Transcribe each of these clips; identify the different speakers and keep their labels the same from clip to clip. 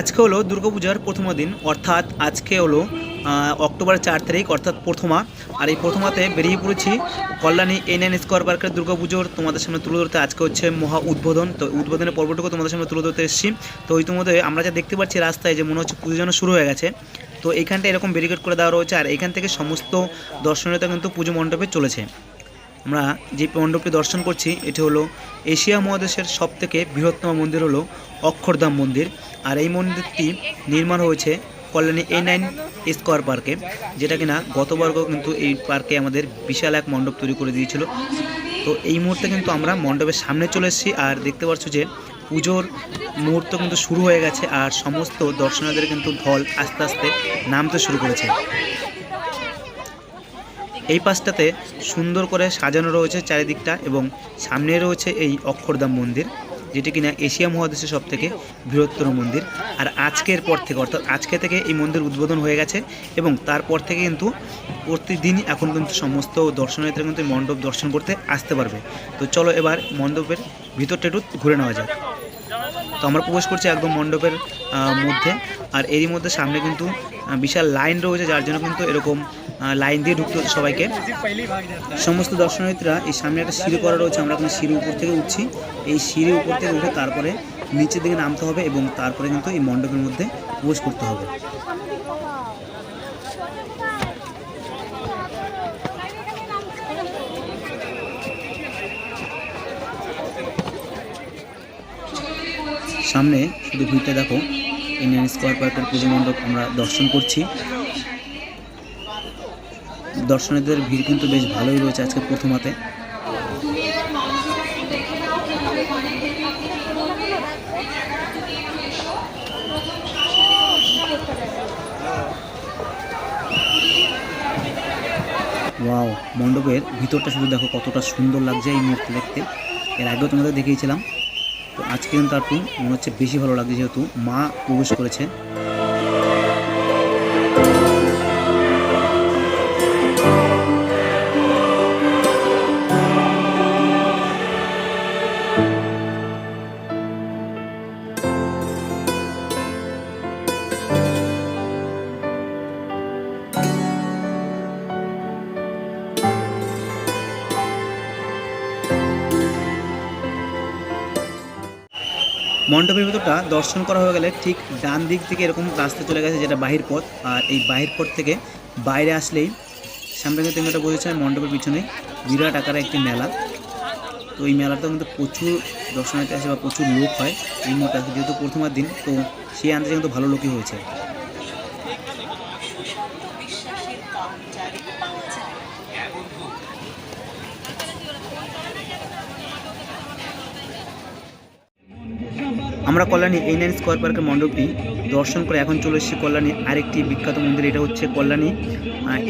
Speaker 1: আজকে হলো দুর্গাপূজার প্রথম দিন, অর্থাৎ আজকে হলো অক্টোবর চার তারিখ, অর্থাৎ প্রথমা। আর এই প্রথমাতে বেরিয়ে পড়েছি কল্যাণী এন এন স্কোয়ার পার্কের দুর্গাপুজোর। তোমাদের সামনে তুলে ধরতে আজকে হচ্ছে মহা উদ্বোধন। তো উদ্বোধনের পর্বটুকু তোমাদের সামনে তুলে ধরতে এসেছি। তো ইতিমধ্যে আমরা যা দেখতে পাচ্ছি রাস্তায় যে মনে হচ্ছে পুজো যেন শুরু হয়ে গেছে। তো এইখানটা এরকম ব্যারিকেড করে দেওয়া রয়েছে। আর এখান থেকে সমস্ত দর্শনীয়তা কিন্তু পুজো মণ্ডপে চলেছে। আমরা যে মণ্ডপটি দর্শন করছি, এটি হলো এশিয়া মহাদেশের সবথেকে বৃহত্তম মন্দির হলো অক্ষরধাম মন্দির। আর এই মন্দিরটি নির্মাণ হয়েছে কল্যাণী এ নাইন স্কোয়ার পার্কে যেটা কিনা গতবারও কিন্তু এই পার্কে আমাদের বিশাল এক মণ্ডপ তৈরি করে দিয়েছিল। তো এই মুহূর্তে কিন্তু আমরা মণ্ডপের সামনে চলে এসেছি, আর দেখতে পাচ্ছ যে পুজোর মুহূর্ত কিন্তু শুরু হয়ে গেছে, আর সমস্ত দর্শনার্থীদের কিন্তু ঢল আস্তে আস্তে নামতে শুরু করেছে। এই পাশটাতে সুন্দর করে সাজানো রয়েছে চারিদিকটা এবং সামনে রয়েছে এই অক্ষরধাম মন্দির, যেটি কিনা এশিয়া মহাদেশের সব থেকে বৃহত্তর মন্দির। আর আজকের পর থেকে, অর্থাৎ আজকে থেকে এই মন্দির উদ্বোধন হয়ে গেছে এবং তারপর থেকে কিন্তু প্রতিদিনই এখন কিন্তু সমস্ত দর্শনার্থীরা কিন্তু মণ্ডপ দর্শন করতে আসতে পারবে। তো চলো এবার মণ্ডপের ভিতরটা একটু ঘুরে নেওয়া যাক। তো আমরা প্রবেশ করছি একদম মণ্ডপের মধ্যে। আর এরই মধ্যে সামনে কিন্তু বিশাল লাইন রয়েছে, যার জন্য কিন্তু এরকম লাইন দিয়ে ঢুকতে হচ্ছে সবাইকে। সমস্ত দর্শনার্থীরা এই সামনে একটা সিঁড়ি করা রয়েছে, আমরা এখন সিঁড়ি উপর থেকে উঠছি। এই সিঁড়ি উপর থেকে উঠে তারপরে নিচের দিকে নামতে হবে এবং তারপরে কিন্তু এই মণ্ডপের মধ্যে প্রবেশ করতে হবে। সামনে শুধু ভিড়টা দেখো। ইন্ডিয়ান স্কোয়ার পার্কের পুজো মণ্ডপ আমরা দর্শন করছি। দর্শনার্থীদের ভিড় কিন্তু বেশ ভালোই রয়েছে আজকে প্রথমাতে ওয়াও, মণ্ডপের ভিতরটা শুধু দেখো কতটা সুন্দর লাগছে এই মুহূর্তে দেখতে। এর আগেও তোমাদের দেখিয়েছিলাম। আজকে আর মনে হচ্ছে বেশি ভালো লাগছে যেহেতু মা প্রবেশ করেছে। মণ্ডপের ভেতরটা দর্শন করা হয়ে গেলে ঠিক ডান দিক থেকে এরকম রাস্তা চলে গেছে যেটা বাহির পথ। আর এই বাহির পথ থেকে বাইরে আসলেই সামনে কিন্তু একটা বলেছে মণ্ডপের পিছনে, বিরাট আকারে একটি মেলা। তো এই মেলাটা কিন্তু প্রচুর দর্শনার্থী আসে বা প্রচুর লোক হয়। এই মুহূর্তে যেহেতু প্রথমার দিন, তো সেই আন্দাজে কিন্তু ভালো লোকই হয়েছে। আমরা কল্যাণী এই নাইন স্কোয়ার পার্কের মণ্ডপটি দর্শন করে এখন চলে এসেছি কল্যাণী আরেকটি বিখ্যাত মন্দির, এটা হচ্ছে কল্যাণী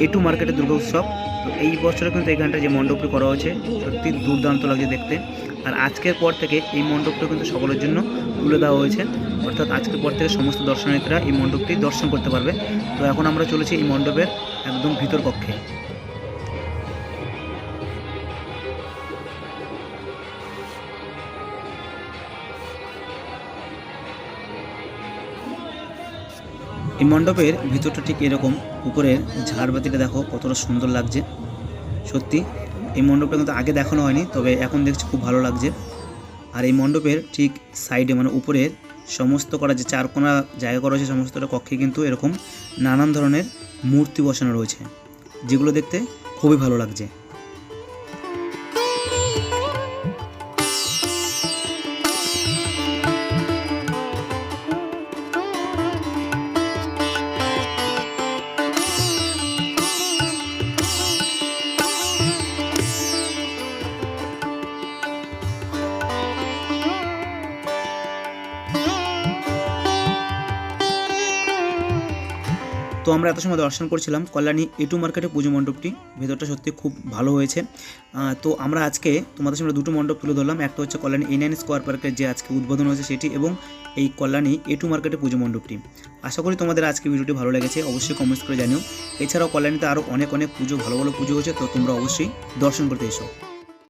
Speaker 1: এ টু মার্কেটের দুর্গা উৎসব তো এই বছরে কিন্তু এখানটা যে মণ্ডপটি করা হয়েছে, সত্যি দুর্দান্ত লাগছে দেখতে। আর আজকের পর থেকে এই মণ্ডপটা কিন্তু সকলের জন্য তুলে দেওয়া হয়েছে। অর্থাৎ আজকের পর থেকে সমস্ত দর্শনার্থীরা এই মণ্ডপটি দর্শন করতে পারবে। তো এখন আমরা চলেছি এই মণ্ডপের একদম ভিতর কক্ষে। এই মণ্ডপের ভিতরটা ঠিক এরকম। উপরের ঝাড়বাতিটা দেখো, কতটা সুন্দর লাগছে। সত্যি, এই মণ্ডপটা কিন্তু আগে দেখানো হয়নি, তবে এখন দেখছি খুব ভালো লাগছে। আর এই মণ্ডপের ঠিক সাইডে মানে উপরের সমস্ত করা যে চারকোনা জায়গা করা হয়েছে সমস্তটা কক্ষে কিন্তু এরকম নানান ধরনের মূর্তি বসানো রয়েছে, যেগুলো দেখতে খুবই ভালো লাগছে। আমরা এত সময় দর্শন করছিলাম কল্যাণী এটু মার্কেটে পুজো মণ্ডপটি। ভেতরটা সত্যি খুব ভালো হয়েছে। তো আমরা আজকে তোমাদের সামনে দুটো মণ্ডপ তুলে ধরলাম। একটা হচ্ছে কল্যাণী এ নাইন স্কোয়ার পার্কের যে আজকে উদ্বোধন হয়েছে সেটি এবং এই কল্যাণী এটু মার্কেটে পুজো মণ্ডপটি। আশা করি তোমাদের আজকে ভিডিওটি ভালো লেগেছে, অবশ্যই কমেন্টস করে জানিও। এছাড়াও কল্যাণীতে আরও অনেক অনেক পুজো, ভালো ভালো পুজো হয়েছে, তো তোমরা অবশ্যই দর্শন করতে এসো।